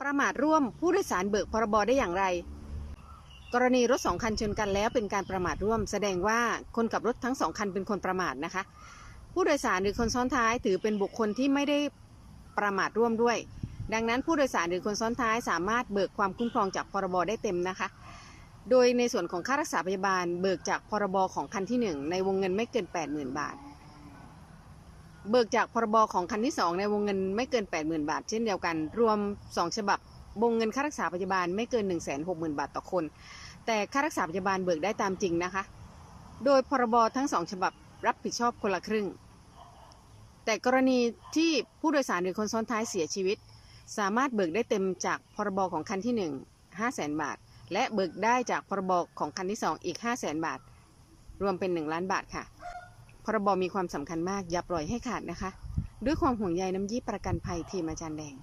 ประมาทร่วมผู้โดยสารเบิกพรบได้อย่างไร กรณีรถสองคันชนกันแล้วเป็นการประมาทร่วม แสดงว่าคนขับรถทั้งสองคันเป็นคนประมาทนะคะ ผู้โดยสารหรือคนซ้อนท้ายถือเป็นบุคคลที่ไม่ได้ประมาทร่วมด้วย ดังนั้นผู้โดยสารหรือคนซ้อนท้ายสามารถเบิกความคุ้มครองจากพรบได้เต็มนะคะ โดยในส่วนของค่ารักษาพยาบาลเบิกจากพรบของคันที่หนึ่งในวงเงินไม่เกิน 80,000 บาท เบิกจากพรบของคันที่ 2 ในวงเงินไม่เกิน 80,000 บาท เช่นเดียวกัน รวม 2 ฉบับวงเงินค่ารักษาพยาบาลไม่เกิน 160,000 บาทต่อคน แต่ค่ารักษาพยาบาลเบิกได้ตามจริงนะคะ โดยพรบทั้ง 2 ฉบับรับผิดชอบคนละครึ่ง แต่กรณีที่ผู้โดยสารหรือคนซ้อนท้ายเสียชีวิต สามารถเบิกได้เต็มจากพรบของคันที่ 1 500,000บาท และเบิกได้จากพรบของคันที่ 2 อีก 500,000 บาท รวมเป็น 1 ล้านบาทค่ะ รบมีความสำคัญมากอย่าปล่อยให้ขาดนะคะ ด้วยความห่วงใยน้ำยี่ประกันภัยทีมอาจารย์แดง